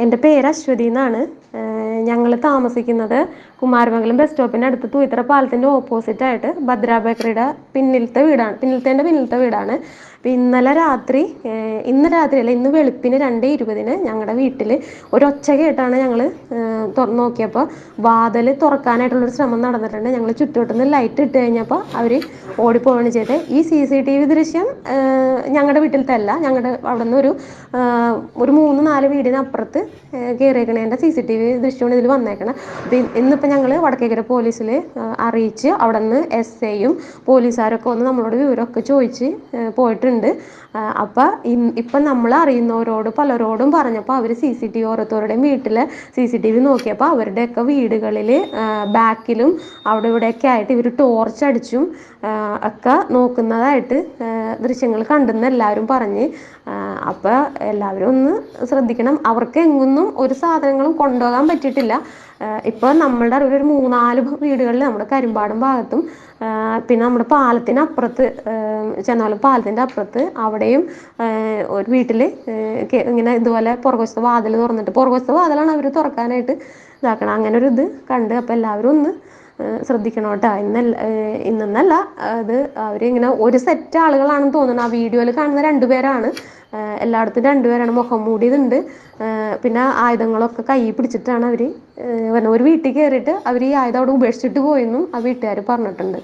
എന്റെ പേര് അശ്വതി എന്നാണ്. ഞങ്ങൾ താമസിക്കുന്നത് കുമാരമംഗലം ബസ് സ്റ്റോപ്പിന്റെ അടുത്ത് തൂയിത്തറ പാലത്തിന്റെ ഓപ്പോസിറ്റ് ആയിട്ട് ഭദ്ര ബേക്കറിയുടെ പിന്നിലത്തെ വീടാണ്. പിന്നിലത്തേന്റെ പിന്നിലത്തെ വീടാണ്. അപ്പോൾ ഇന്നലെ രാത്രി ഇന്ന് രാത്രി അല്ല ഇന്ന് വെളുപ്പിന് രണ്ട് ഇരുപതിന് ഞങ്ങളുടെ വീട്ടിൽ ഒരൊച്ച കേട്ടാണ് ഞങ്ങൾ തുറന്നു നോക്കിയപ്പോൾ വാതിൽ തുറക്കാനായിട്ടുള്ളൊരു ശ്രമം നടന്നിട്ടുണ്ട്. ഞങ്ങൾ ചുറ്റുവട്ടത്ത് ലൈറ്റ് ഇട്ട് കഴിഞ്ഞപ്പോൾ അവർ ഓടിപ്പോവാണ് ചെയ്തത് ഈ സി സി ടി വി ദൃശ്യം ഞങ്ങളുടെ വീട്ടിലത്തെ അല്ല ഞങ്ങളുടെ അവിടെ നിന്ന് ഒരു ഒരു മൂന്ന് നാല് വീടിനപ്പുറത്ത് കയറിയേക്കണേന്റെ സി സി ടി വി ദൃശ്യമാണ് ഇതിൽ വന്നേക്കണം. അപ്പം ഇന്നിപ്പോൾ ഞങ്ങൾ വടക്കേക്കര പോലീസിൽ അറിയിച്ച് അവിടെ നിന്ന് എസ് ഐയും പോലീസുകാരൊക്കെ വന്ന് നമ്മളോട് വിവരമൊക്കെ ചോദിച്ച് പോയിട്ടുണ്ട്. അപ്പം ഇപ്പം നമ്മൾ അറിയുന്നവരോട് പലരോടും പറഞ്ഞപ്പോൾ അവർ സി സി ടി വി ഓരോരുത്തരുടെയും വീട്ടിൽ സി സി ടി വി നോക്കിയപ്പോൾ അവരുടെയൊക്കെ വീടുകളിൽ ബാക്കിലും അവിടെ ഇവിടെയൊക്കെ ആയിട്ട് ഇവർ ടോർച്ച് അടിച്ചും ഒക്കെ നോക്കുന്നതായിട്ട് ദൃശ്യങ്ങൾ കണ്ടെന്ന് എല്ലാവരും പറഞ്ഞ് അപ്പോൾ എല്ലാവരും ഒന്ന് ശ്രദ്ധിക്കണം. അവർക്ക് എങ്ങൊന്നും ഒരു സാധനങ്ങളും കൊണ്ടുപോകാൻ പറ്റിയിട്ടില്ല. ഇപ്പോൾ നമ്മളുടെ അറിവിൽ ഒരു മൂന്നാൽ വീടുകളിൽ നമ്മുടെ കരിമ്പാടും ഭാഗത്തും പിന്നെ നമ്മുടെ പാലത്തിന് അപ്പുറത്ത് ചെന്നാലും പാലത്തിന്റെ അപ്പുറത്ത് അവിടെയും ഒരു വീട്ടിൽ ഇങ്ങനെ ഇതുപോലെ പുറകുവശത്തെ വാതിൽ തുറന്നിട്ട് പുറകുവശത്തെ വാതിലാണ് അവർ തുറക്കാനായിട്ട് ഇതാക്കണം അങ്ങനെ ഒരു ഇത് കണ്ട് അപ്പോൾ എല്ലാവരും ഒന്ന് ശ്രദ്ധിക്കണം കേട്ടോ. ഇന്നല്ല ഇന്നല്ല അത് അവരിങ്ങനെ ഒരു സെറ്റ് ആളുകളാണെന്ന് തോന്നുന്നു ആ വീഡിയോയിൽ കാണുന്ന രണ്ടുപേരാണ്. എല്ലായിടത്തും രണ്ടുപേരാണ് മുഖം മൂടിയതുണ്ട്. പിന്നെ ആയുധങ്ങളൊക്കെ കൈ പിടിച്ചിട്ടാണ് അവർ ഒരു വീട്ടിൽ കയറിയിട്ട് അവർ ഈ ആയുധം അവിടെ ഉപേക്ഷിച്ചിട്ട് പോയെന്നും ആ വീട്ടുകാർ പറഞ്ഞിട്ടുണ്ട്.